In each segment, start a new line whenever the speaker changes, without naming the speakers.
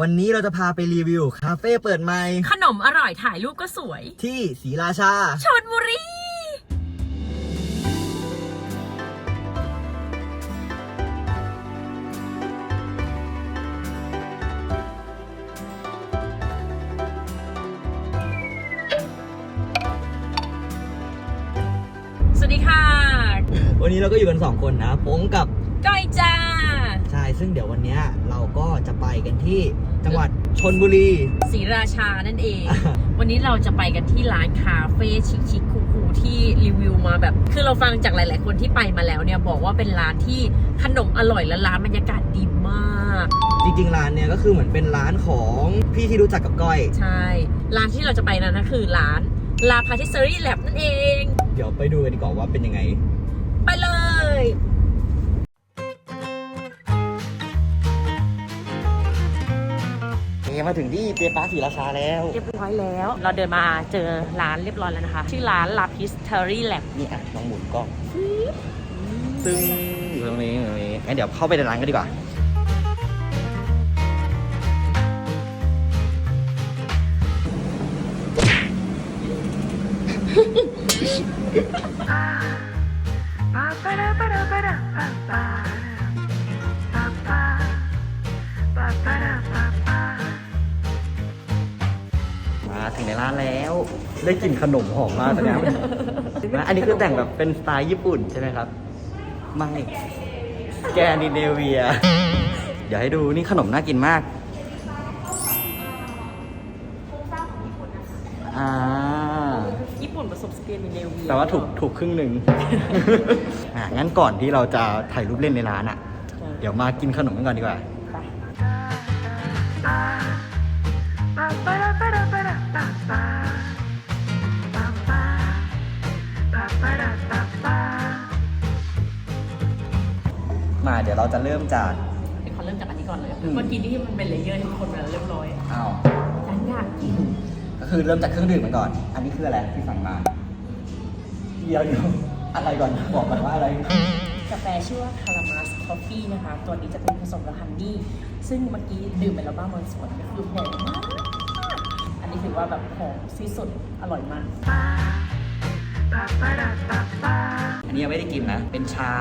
วันนี้เราจะพาไปรีวิว คาเฟ่เปิดใหม่
ขนมอร่อยถ่ายรูปก็สวย
ที่ศรีราชา
ชนบุรี สวัสดีค่ะ
วันนี้เราก็อยู่กัน 2 คนนะโป้งกับ
ก้อยจ้า
ชายซึ่งเดี๋ยววันเนี้ยเราก็จะไปกันที่จังหวัดชนบุรี
ศรีราชานั่นเอง วันนี้เราจะไปกันที่ร้านคาเฟ่ชิคๆคูลๆที่รีวิวมาแบบ คือเราฟังจากหลาย ๆ คนที่ไปมาแล้วเนี่ยบอกว่าเป็นร้านที่ขนมอร่อยและร้านบรรยากาศดีมาก
จริงๆร้านเนี้ยก็คือเหมือนเป็นร้านของพี่ที่รู้จักกับก้อย
ใช่ ร้านที่เราจะไปนั้นนะคือร้านลาพาทิสเซอรี่แลบนั่นเอง
เดี๋ยวไปดูกันดีกว่าว่าเป็นยังไง
ไปเลย
มาถึงที่เปียป้าศรีราชาแล้ว
เรียบร้อยแล้ว เราเดินมาเจอร้านเรียบร้อยแล้วนะคะ ชื่อร้านลาพิสเทอรี่แลบ
นี่อะลองหมุนกล้องซึ่งอยู่ตรงนี้อยู่ตรงนี้งั้นเดี๋ยวเข้าไปในร้านกันดีกว่ามาถึง ในร้านแล้ว ได้กลิ่นขนมหอมมากตอนเนี้ยนะอันนี้คือแต่งแบบเป็นสไตล์ญี่ปุ่นใช่ไหมครับไม่สแกนดิเนเวีย เดี๋ยวให้ดูนี่ขนมน่ากินมากอ่า
ญี่ปุ่นผสมสเปนเนวี
แต่ว่าถูกถูกครึ่งหนึ่ง อะงั้นก่อนที่เราจะถ่ายรูปเล่นในร้านอะ เดี๋ยวมากินขนมกันก่อนดีกว่า มาเดี๋ยวเราจะเริ่มจาก
เดี๋ยวขอเริ่มจากอันนี้ก่อนเลย
อืม
เมื่อกี้ที่มันเป็นเลเยอร์ที่คนมาเรียบร้อย
อ้าว
ฉันอยากกิน
ก็คือเริ่มจากเครื่องดื่มกันก่อน อันนี้คืออะไรที่สั่งมาเดี๋ยวเดี๋ยวอะไรก่อนบอกก่อนว่าอะไร
กาแฟชื่อว่าคารามัสคอฟฟี่นะคะ ตัวนี้จะเป็นผสมกับฮันนี่ ซึ่งเมื่อกี้ดื่มไปแล้วบ้างบางส่วนก็คือหอมมากอั นนี้ถือว่าแบบหอมที่สุดอร่อยมาก
อันนี้ยังไม่ได้กินนะ เป็นชา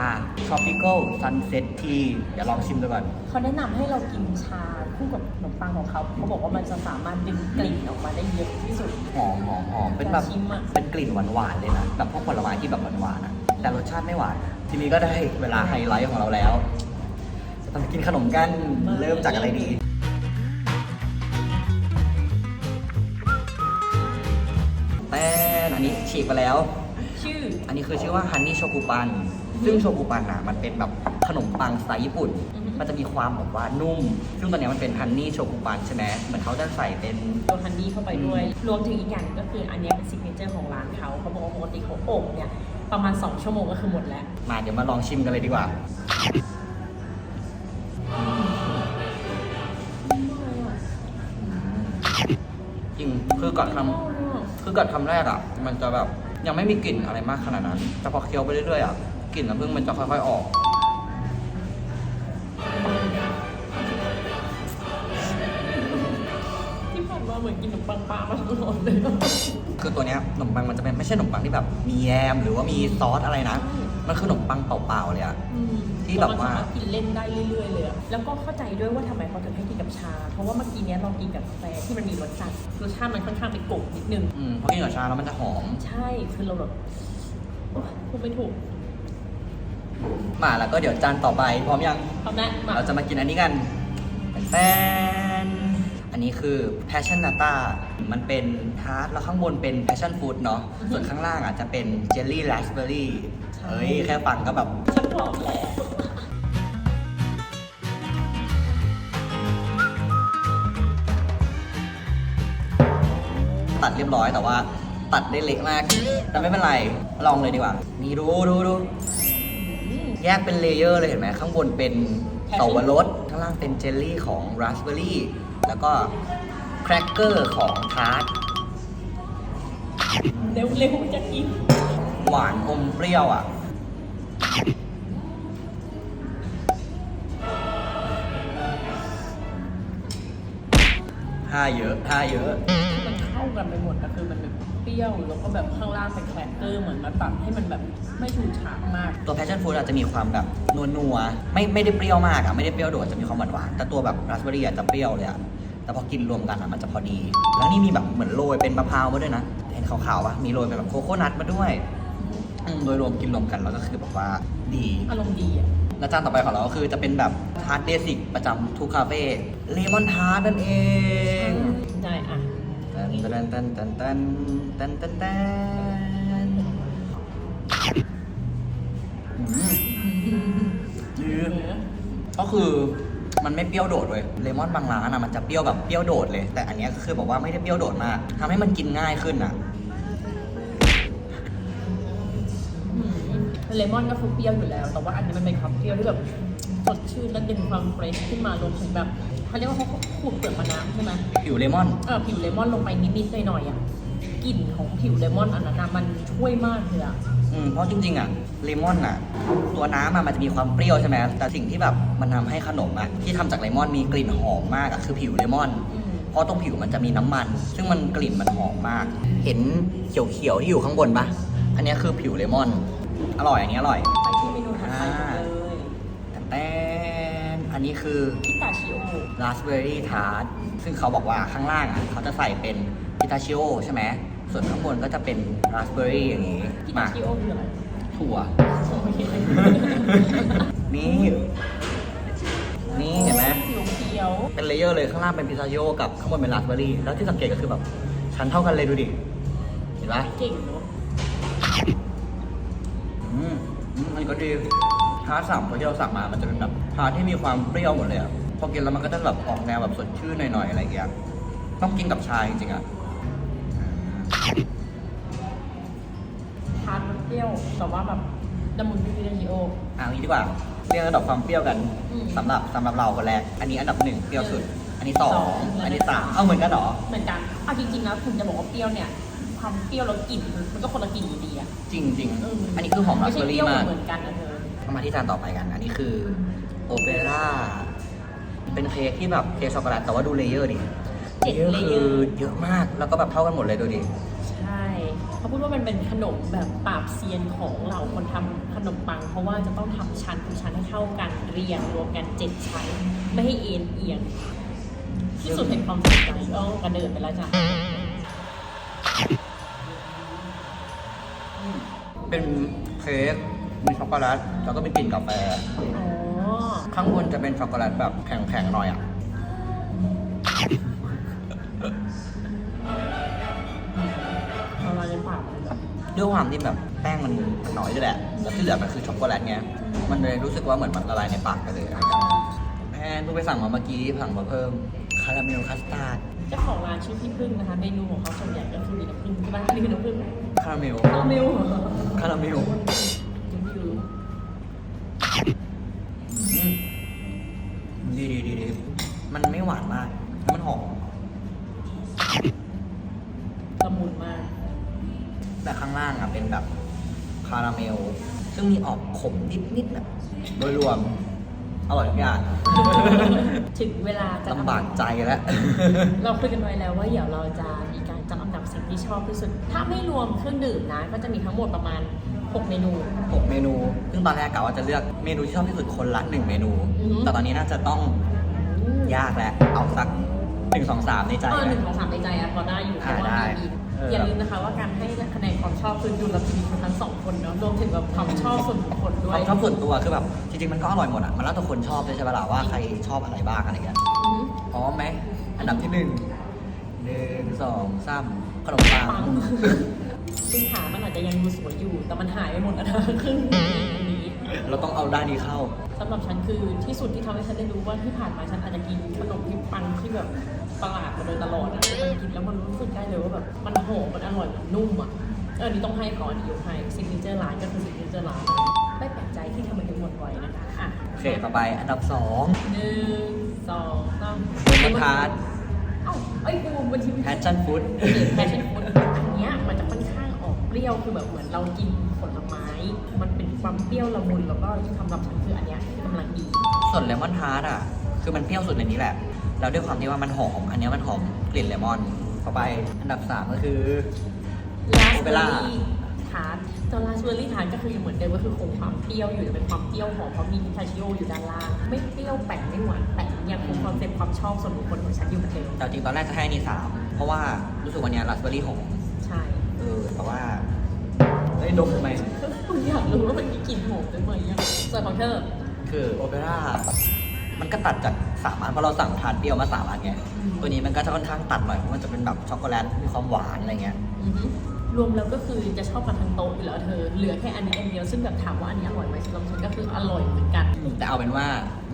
tropical sunset tea เดี๋ยวลองชิมดูก่อน
เขาแนะนำให้เรากินชาคู่กับขนมปังของเขาเขาบอกว่ามันจะสามารถดึงกลิ่นออกมาได้เยอะที่สุด
หอมหอมหอมเป็นแบบ
ชิมอะ
เป็นกลิ่นหวานหวานๆเลยนะ แบบพวกผลไม้ที่แบบหวานหวานๆอะแต่รสชาติไม่หวาน ทีนี้ก็ได้เวลาไฮไลท์ของเราแล้วจะต้องกินขนมกัน เริ่มจากอะไรดี แป้งอันนี้ฉีกไปแล้ว
ชื่อ
อันนี้คือชื่อว่าฮันนี่โชกุปัน ซึ่งโชกุปันอะมันเป็นแบบขนมปังสไตล์ญี่ปุ่น
อือฮึ
มันจะมีความแบบว่านุ่ม ซึ่งตอนเนี้ยมันเป็นฮันนี่โชกุปันใช่ไหมเหมือนเขาจะใส่เป็น
ตัวฮันนี่เข้าไปด้วย รวมถึงอีกอย่างก็คืออันเนี้ยเป็นซิกเนเจอร์ของร้านเขาเขาบอกว่าปกติเขาอบเนี่ย ประมาณ 2 ชั่วโมงก็คือหมดแล้ว
มาเดี๋ยวมาลองชิมกันเลยดีกว่า จริงคือก่อนทำ คือก่อนคำแรกอะ มันจะแบบยังไม่มีกลิ่นอะไรมากขนาดนั้น แต่พอเคี้ยวไปเรื่อยๆอะ กลิ่นน้ำผึ้งมันจะค่อยๆออก
ที่ผ่านมาเหมือนกินขนมปังปลามาตลอดเลย
คือตัวเนี้ยขนมปังมันจะเป็นไม่ใช่ขนมปังที่แบบมีแยมหรือว่ามีซอสอะไรนะ มันคือขนมปังเปล่าๆเลยอะ ที่แบบว่า
เรสมรถกินเล่นได้เรื่อยๆเลยอะแล้วก็เข้าใจด้วยว่าทำไมเขาถึงให้กินกับชา เพราะว่าเมื่อกี้เนี้ยเรากินกับกาแฟที่มันมีรสจัดรสชาติมันค่อนข้างเป็นกลบนิดนึง
อืมเพราะกินกับชาแล้วมันจะหอม
ใช่ คือเราแบบโอ๊ยพูดไม่ถูก
มาแล้วก็เดี๋ยวจานต่อไปพร้อมยัง
พร้อมนะมา
เราจะมากินอันนี้กันแป้นอันนี้คือ passion nata มันเป็นทาร์ตแล้วข้างบนเป็น passion fruit เนาะ ส่วนข้างล่างอะจะเป็น jelly raspberry เฮ้ย แค่ฟังก็แบบ
ฉันบอกแล้ว
ตัดเรียบร้อยแต่ว่าตัดได้เล็กมาก แต่ไม่เป็นไร ลองเลยดีกว่า นี่ดูดูดูแยกเป็นเลเยอร์เลยเห็นไหมข้างบนเป็นเตาวรสข้างล่างเป็นเจลลี่ของราสเบอร์รี่แล้วก็แครกเกอร์ของทาร์ต
เร็วเร็วจะกิน
หวานอมเปรี้ยวอะท่าเยอะท่าเยอะ
มันเข้า กันไปหมดอะคือมันแบบเปรี้ยวแล้วก็แบบข้างล่างเป็นแครกเกอร์เหมือนมาปรับให้มันแบบไม่ฉูดฉาดมาก
ตัว passion fruit อาจจะมีความแบบนัวนัวๆไม่ไม่ได้เปรี้ยวมากอะไม่ได้เปรี้ยวโดดจะมีความหวานหวานๆแต่ตัวแบบราสเบอร์รี่อะจะเปรี้ยวเลยอะแต่พอกินรวมกันอะมันจะพอดี แล้วนี่มีแบบเหมือนโรยเป็นมะพร้าวมาด้วยนะเห็นขาวๆปะมีโรยเป็นแบบโคโคนัทมาด้วยอืมโดยรวมกินรวมกันแล้วก็คือแบบว่าดี
อารมณ์ดีอะ
และจานต่อไปของเราก็คือจะเป็นแบบทาร์ตเบสิกประจำทุกคาเฟ่เลมอนทาร์ตนั่นเอง
ได้อะ
ตันตันตันตันตันตันตันก็คือมันไม่เปรี้ยวโดดเลยเลมอนบางร้านอะมันจะเปรี้ยวแบบเปรี้ยวโดดเลย แต่อันนี้ก็คือบอกว่าไม่ได้เปรี้ยวโดดมากทำให้มันกินง่ายขึ้นอะ
เลมอนก็คือเปรี้ยวอยู่แล้ว แต่ว่าอันนี้มันเป็นความเปรี้ยวที่แบบ สดชื่นและดึงความเฟรชขึ้นมารวมถึงแบบเขาเรียกว่าเขาขูดเปลือกมะนาวใช่ไหม
ผิวเลมอน
เออผิวเลมอนลงไปนิดๆหน่อยๆอะกลิ่นของผิวเลมอนอันนั้นนะมันช่วยมากเลยอะ
อืมเพราะจริงๆอะเลมอนอะตัวน้ำอะมันจะมีความเปรี้ยวใช่ไหมแต่สิ่งที่แบบมันทำให้ขนมอะที่ทำจากเลมอนมีกลิ่นหอมมากอะคือผิวเลมอน
อืม
เพราะตรงผิวมันจะมีน้ำมัน ซึ่งมันกลิ่นมันหอมมาก เห็นเขียวๆที่อยู่ข้างบนปะอันเนี้ยคือผิวเลมอน อร่อยอันนี้อร่อย
ไปที่เมนูถัดไปกันเลย
แต่แต้น อันนี้คือ
พิตาชิโอ
ราสเบอร์รี่ทาร์ตซึ่งเขาบอกว่าข้างล่างอะเขาจะใส่เป็นพิตาชิโอใช่ไหม ส่วนข้างบนก็จะเป็นราสเบอร์รี่อย่างนี้
พิ
มา
ตาชิโอคืออะไร
ถั่ว
โอเค
นี่ นี่เห็นไหม
เขียวเขียว
เป็นเลเยอร์เลยข้างล่างเป็นพิซซ่าโยกับข้างบนเป็นราสเบอร์รี่แล้วที่สังเกตก็คือแบบชั้นเท่ากันเลยดูดิ เห็นปะ
ๆเก่งเนาะ
อืมอืมมันก็ดีทาร์ตสั่งที่เราสั่งมามันจะเป็นแบบ ทาร์ตที่มีความเปรี้ยวหมดเลยอะพอกินแล้วมันก็จะแบบออกแนวแบบสดชื่นหน่อยๆอะไรอย่างเงี้ยต้องกินกับชาจริงๆอะ
ทานมันเปรี้ยวแต่ว่าแบบละมุนพิตาชิโอ
เอันนี้ดีกว่าเรียงระดับความเปรี้ยวกัน
อืม
สำหรับสำหรับเราคนแรก อันนี้อันดับหนึ่งเปรี้ยวสุด อันนี้สอ
สองง
อันนี้สามเอาเหมือนกันเหรอ
เหมือนกันเอาจริงๆแล้วคุณจะบอกว่าเปรี้ยวเนี่ย ความเปรี้ยวแล้วกลิ่นมันก็คนละกลิ่นอยู่ดีอะ
จริงจริงๆ
เอั
นนี้คือหอมราสเบอร์รี่
ไใช่
มาก
เปรี้ยวเหมือนกันนะเธอ
เอามาที่จานต่อไปกัน อันนี้คือ โอเปร่า เป็นเค้กที่แบบเค้กช็อกโกแลตแต่ว่าดูเลเยอร์ดิ
เจ็ดเลเยอร์
คือเยอะมากแล้วก็แบบเท่ากันหมดเลยดูดิ
ใช่เขาพูดว่ามันเป็นขนมแบบปราบเซียนของเหล่าคนทำขนมปัง เพราะว่าจะต้องทำชั้นทุกชั้นให้เท่ากันเรียงรวมกันเจ็ดชั้น ไม่ให้เอ็นเอียง ที่สุดแห่งความสนใจเออกระเดินไปแล้วจ้ะ
เป็นเค้กมีช็อกโกแลตแล้วก็มีกลิ่นกาแฟ
อ๋อ
ข้างบนจะเป็นช็อกโกแลตแบบแข็งๆหน่อยอะ
ละลายในปากเลยอะ
ด้วยความที่แบบแป้งมันมันน้อยด้วยแหละแล้วที่เหลือมันคือช็อกโกแลตไง มันเลยรู้สึกว่าเหมือนมันละลายในปากไปเลยอะไรเงี้ยแพนเพิ่งไปสั่งมาเมื่อกี้สั่งมาเพิ่มคาราเมลคัสตาร์ด
เจ้าของร้านชื่อพี่พึ่งนะคะ เมนูของเขาส่วนใหญ่ก็คือมีน้ำผึ้งใช่ไหมอันนี้คือน้ำผึ้ง
คาราเมล
คาราเมลเหรอ
คาราเมล ละ
มุนมาก
แต่ข้างล่างอะเป็นแบบคาราเมล ซึ่งมีออกขมนิดนิดๆแบบโดยรวม อร่อยทุกอย่าง
ถึงเวลาจะ
ลำบากใจแล้ว
เราคุยกันไว้แล้วว่าเดี๋ยวเราจะมีการจัดอันดับสิ่งที่ชอบที่สุด ถ้าไม่รวมเครื่องดื่มนะ ก็จะมีทั้งหมดประมาณ 6 เมนู
หกเมนู ซึ่งตอนแรกกะว่าจะเลือกเมนูที่ชอบที่สุดคนละหนึ่งเมนู
อือหือ
แต่ตอนนี้น่าจะต้องยากแล้วเอาสัก หนึ่งสองสามในใจ
เออห
แล้
นึ่
ว
งสองสามในใจอะพอได้อยู่เพ
อ่า
ราะว่า
ได้
มีอีก
เอออ
อย่าลืมนะคะว่าการให้คะแนนความชอบคือดูลพินิจของทั้งสองคนเนาะรวมถึงแบบความชอบส่วนบุคคลด้
ค
ว
วายมชอบส่วนตัวคือแบบจริงๆมันก็อร่อยหมดอะมันแล้วแต่คนชอบด้วยใช่ปะล่ะว่าใครชอบอะไรบ้างอะไรเงี้ย
อือหือ
พร้อมไหมอันดับที่หนึ่งหนึ่งสองสามขนมปัง
ปังซึ่งขามันอาจจะยังดูสวยอยู่ แต่มันหายไปหมดแล้วนะครึ่งนี้
เราต้องเอาด้านนี้เข้า
สำหรับฉันคือที่สุดที่ทำให้ฉันได้รู้ว่าที่ผ่านมาฉันอาจจะกินขนมที่ปังที่แบบประหลาดมาโดยตลอดอะแต่มันกินแล้วมันรู้สึกได้เลยว่าแบบมันหอมมันอร่อยมันนุ่มอะเอออนนี่ต้องให้ก่อนยกให้ซิกเนเจอร์ร้านก็คือซิกเนเจอร์ร้านไม่แปลกใจที่ทำไมถึงหมดไวนะคะอะ
โอเคต่อไปอันดับสอง
หนึ่งสองสาม
เลมอนทาร์ต
เอ้าไอ้ยกูมันชิม
แพชชั่นฟู้ด
แพชชั่นฟูดอันเนี้ยมันจะค่อนข้างออกเปรี้ยวคือแบบเหมือนเรากิน ผลไม้มันเป็นความเปรี้ยวละมุนแล้วก็สำหรับฉันคืออันเนี้ยกำลังดี
ส่วนเลมอนทาร์ตอะ คือมันเปรี้ยวสุดในนี้แหละ แล้วด้วยความที่ว่ามันหอม อันเนี้ยมันหอมกลิ่นเลมอนต่อไป อันดับ 3 ก็คือ
ลาส
โอเป
เบอ
ร่า
รี่ทาร์ตตัวลาสเบอรี่ทาร์ตก็คือเหมือนเดิมก็คือคงความเปรี้ยวอยู่แต่เป็นความเปรี้ยวหอมเพราะมีพิทาชิโออยู่ด้านล่าง ไม่เปรี้ยวแปลกไม่หวานแปลกยังคงคอนเซ็ปต์ความชอบส่วนบุคคลของฉันอยู่เหมือนเดิม
แต่จริงตอนแรกจะให้อันนี้สามเพราะว่ารู้สึกวันเนี้ราสเบอรี่หอม
ใช่
เออ แต่ว่าเฮ้ยดมทำไม
คุ ณอยากรู้ว่ามันมีกลิ่นหอมด้วยไหมอะส่วนของเธอ
คือโอเปร่า มันก็ตัดจากสามอันเพราะเราสั่งทานเปรี้ยวมาสามอันไง
อืม
ตัวนี้มันก็จะค่อนข้างตัดหน่อยเพราะมันจะเป็นแบบช็อกโกแลตมีความหวานอะไรเงี้ย
อือฮึรวมแล้วก็คือจะชอบกันทั้งโต๊ะอยู่แล้วเธอ เหลือแค่อันนี้อันเดียวซึ่งแบบถามว่าอันนี้อร่อยไหมสำหรับฉันก็คืออร่อยเหมือนกัน
แต่เอาเป็นว่า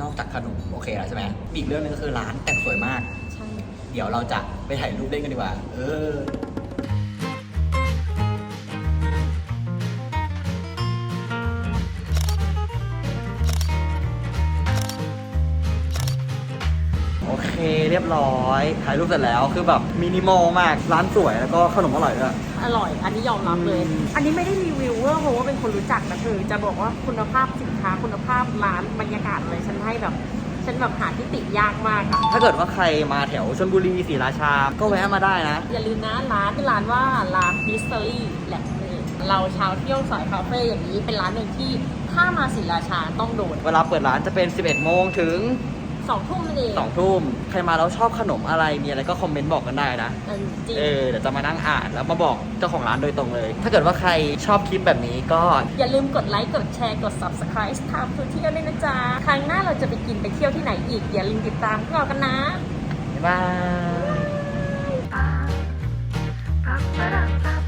นอกจากขนมโอเคแล้วใช่ไหมมีอีกเรื่องหนึงก็คือร้านแต่งสวยมาก
ใช่
เดี๋ยวเราจะไปถ่ายรูปเล่นกันดีกว่า เออ เคเรียบร้อยถ่ายรูปเสร็จแล้วคือแบบมินิมอลมากร้านสวยแล้วก็ขนมอร่อยด้วย
อร่อย อันนี้ยอมรับเลย
อืม
อันนี้ไม่ได้รีวิวเวอร์เพราะว่าเป็นคนรู้จักนะเธอจะบอกว่าคุณภาพสินค้าคุณภาพร้านบรรยากาศเลยฉันให้แบบฉันแบบหาที่ติยากมากอะ
ถ้าเกิดว่าใครมาแถวชลบุรีศรีราชา ก็แวะมาได้นะ
อย่าลืมนะร้านที่อร้านว่าร้านมิสเตอรี่แหละเราเช้าเที่ยวสายคาเฟ่อย่างนี้เป็นร้านหนึ่งที่ถ้ามาศรีราชาต้องโดน
เวลาเปิดร้านจะเป็น 11 โมงถึง
สองทุ่มนั่นเอง
2ทุ่มใครมาแล้วชอบขนมอะไรมีอะไรก็คอมเมนต์บอกกันได้นะ
เออจริง
เออเดี๋ยวจะมานั่งอ่านแล้วมาบอกเจ้าของร้านโดยตรงเลย ถ้าเกิดว่าใครชอบคลิปแบบนี้ก็
อย่าลืมกดไลค์กดแชร์กด subscribe ตามทุกเที่ยวด้วยนะจ๊ะ ครั้งหน้าเราจะไปกินไปเที่ยวที่ไหนอีก อย่าลืมติดตามพวกเรากันนะ
บ๊ายบาย
Ba, ba, ba, ba, ba.